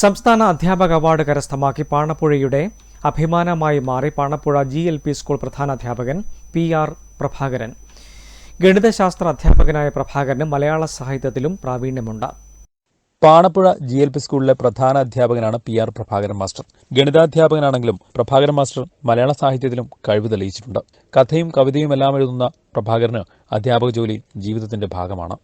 സംസ്ഥാന അധ്യാപക അവാർഡ് കരസ്ഥമാക്കി പാണപ്പുഴയുടെ അഭിമാനമായി മാറി Panappuzha G L P school പ്രധാനാധ്യാപകൻ P R Prabhakaran. ഗണിതശാസ്ത്ര അധ്യാപകനായ പ്രഭാകരന് മലയാള സാഹിത്യത്തിലും പ്രാവീണ്യമുണ്ട്. പാണപ്പുഴ ജി എൽ പി സ്കൂളിലെ പ്രധാന അധ്യാപകനാണ് പി ആർ പ്രഭാകരൻ മാസ്റ്റർ. ഗണിതാധ്യാപകനാണെങ്കിലും പ്രഭാകരൻ മാസ്റ്റർ മലയാള സാഹിത്യത്തിലും കഴിവ് തെളിയിച്ചിട്ടുണ്ട്. കഥയും കവിതയും എല്ലാം എഴുതുന്ന പ്രഭാകരന് അധ്യാപക ജോലി ജീവിതത്തിന്റെ ഭാഗമാണ്.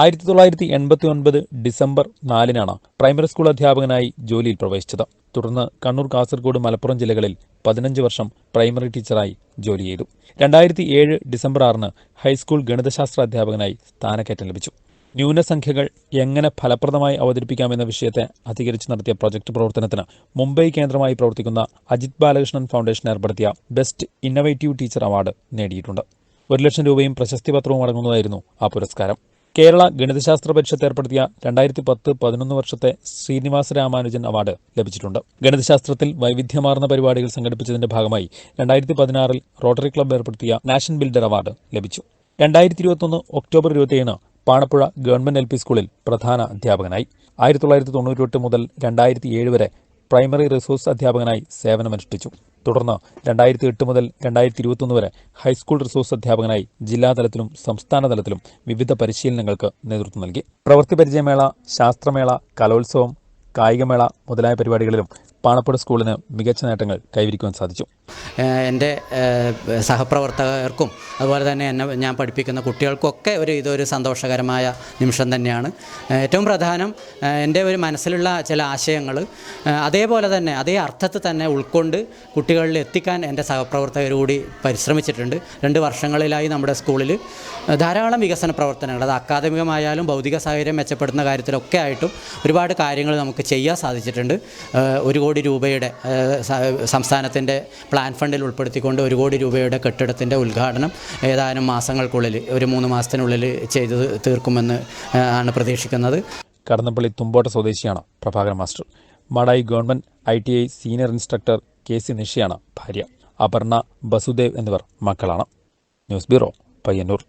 ആയിരത്തി തൊള്ളായിരത്തി എൺപത്തി ഒൻപത് ഡിസംബർ നാലിനാണ് പ്രൈമറി സ്കൂൾ അധ്യാപകനായി ജോലിയിൽ പ്രവേശിച്ചത്. തുടർന്ന് കണ്ണൂർ കാസർഗോഡ് മലപ്പുറം ജില്ലകളിൽ പതിനഞ്ച് വർഷം പ്രൈമറി ടീച്ചറായി ജോലി ചെയ്തു. രണ്ടായിരത്തി ഏഴ് ഡിസംബർ ആറിന് ഹൈസ്കൂൾ ഗണിതശാസ്ത്ര അധ്യാപകനായി സ്ഥാനക്കയറ്റം ലഭിച്ചു. ന്യൂനസംഖ്യകൾ എങ്ങനെ ഫലപ്രദമായി അവതരിപ്പിക്കാമെന്ന വിഷയത്തെ അധികരിച്ച് നടത്തിയ പ്രൊജക്ട് പ്രവർത്തനത്തിന് മുംബൈ കേന്ദ്രമായി പ്രവർത്തിക്കുന്ന അജിത് ബാലകൃഷ്ണൻ ഫൗണ്ടേഷൻ ഏർപ്പെടുത്തിയ ബെസ്റ്റ് ഇന്നവേറ്റീവ് ടീച്ചർ അവാർഡ് നേടിയിട്ടുണ്ട്. ഒരു ലക്ഷം രൂപയും പ്രശസ്തി പത്രവും അടങ്ങുന്നതായിരുന്നു ആ പുരസ്കാരം. കേരള ഗണിതശാസ്ത്ര പരിഷത്ത് ഏർപ്പെടുത്തിയ രണ്ടായിരത്തി പത്ത് പതിനൊന്ന് വർഷത്തെ ശ്രീനിവാസ രാമാനുജൻ അവാർഡ് ലഭിച്ചിട്ടുണ്ട്. ഗണിതശാസ്ത്രത്തിൽ വൈവിധ്യമാർന്ന പരിപാടികൾ സംഘടിപ്പിച്ചതിന്റെ ഭാഗമായി രണ്ടായിരത്തി പതിനാറിൽ റോട്ടറി ക്ലബ്ബ് ഏർപ്പെടുത്തിയ നാഷണൽ ബിൽഡർ അവാർഡ് ലഭിച്ചു. രണ്ടായിരത്തി ഇരുപത്തൊന്ന് ഒക്ടോബർ ഇരുപത്തിയേഴിന് പാണപ്പുഴ ഗവൺമെന്റ് എൽ പി സ്കൂളിൽ പ്രധാന അധ്യാപകനായി. ആയിരത്തി തൊള്ളായിരത്തി തൊണ്ണൂറ്റി മുതൽ രണ്ടായിരത്തി ഏഴ് വരെ പ്രൈമറി റിസോഴ്സ് അധ്യാപകനായി സേവനമനുഷ്ഠിച്ചു. തുടർന്ന് രണ്ടായിരത്തി എട്ട് മുതൽ രണ്ടായിരത്തി ഇരുപത്തൊന്ന് വരെ ഹൈസ്കൂൾ റിസോഴ്സ് അധ്യാപകനായി ജില്ലാതലത്തിലും സംസ്ഥാന തലത്തിലും വിവിധ പരിശീലനങ്ങൾക്ക് നേതൃത്വം നൽകി. പ്രവൃത്തി പരിചയമേള ശാസ്ത്രമേള കലോത്സവം കായികമേള മുതലായ പരിപാടികളിലും പാണപ്പുഴ സ്കൂളിന് മികച്ച നേട്ടങ്ങൾ കൈവരിക്കുവാൻ സാധിച്ചു. എന്റെ സഹപ്രവർത്തകർക്കും അതുപോലെ തന്നെ എന്നെ ഞാൻ പഠിപ്പിക്കുന്ന കുട്ടികൾക്കൊക്കെ ഒരു ഇതൊരു സന്തോഷകരമായ നിമിഷം തന്നെയാണ്. ഏറ്റവും പ്രധാനം എന്റെ ഒരു മനസ്സിലുള്ള ചില ആശയങ്ങൾ അതേപോലെ തന്നെ അതേ അർത്ഥത്തിൽ തന്നെ ഉൾക്കൊണ്ട് കുട്ടികളിൽ എത്തിക്കാൻ എന്റെ സഹപ്രവർത്തകർ കൂടി പരിശ്രമിച്ചിട്ടുണ്ട്. രണ്ട് വർഷങ്ങളിലായി നമ്മുടെ സ്കൂളിൽ ധാരാളം വികസന പ്രവർത്തനങ്ങൾ അത് അക്കാദമികമായാലും ഭൗതിക സാഹചര്യം മെച്ചപ്പെടുന്ന കാര്യത്തിലൊക്കെ ആയിട്ടും ഒരുപാട് കാര്യങ്ങൾ നമുക്ക് ചെയ്യാൻ സാധിച്ചിട്ടുണ്ട്. ഒരു കോടി രൂപയുടെ ഏഹ് സംസ്ഥാനത്തിന്റെ പ്ലാൻ ഫണ്ടിൽ ഉൾപ്പെടുത്തിക്കൊണ്ട് ഒരു കോടി രൂപയുടെ കെട്ടിടത്തിന്റെ ഉദ്ഘാടനം ഏതാനും മാസങ്ങൾക്കുള്ളിൽ ഒരു മൂന്ന് മാസത്തിനുള്ളിൽ ചെയ്ത് തീർക്കുമെന്ന് ആണ് പ്രതീക്ഷിക്കുന്നത്. കടന്നപ്പള്ളി തുമ്പോട്ട സ്വദേശിയാണ് Prabhakaran master. Madayi government I T I senior instructor K C നിഷയാണ് ഭാര്യ. അപർണ ബസുദേവ് എന്നിവർ മക്കളാണ്. News bureau Payyannur.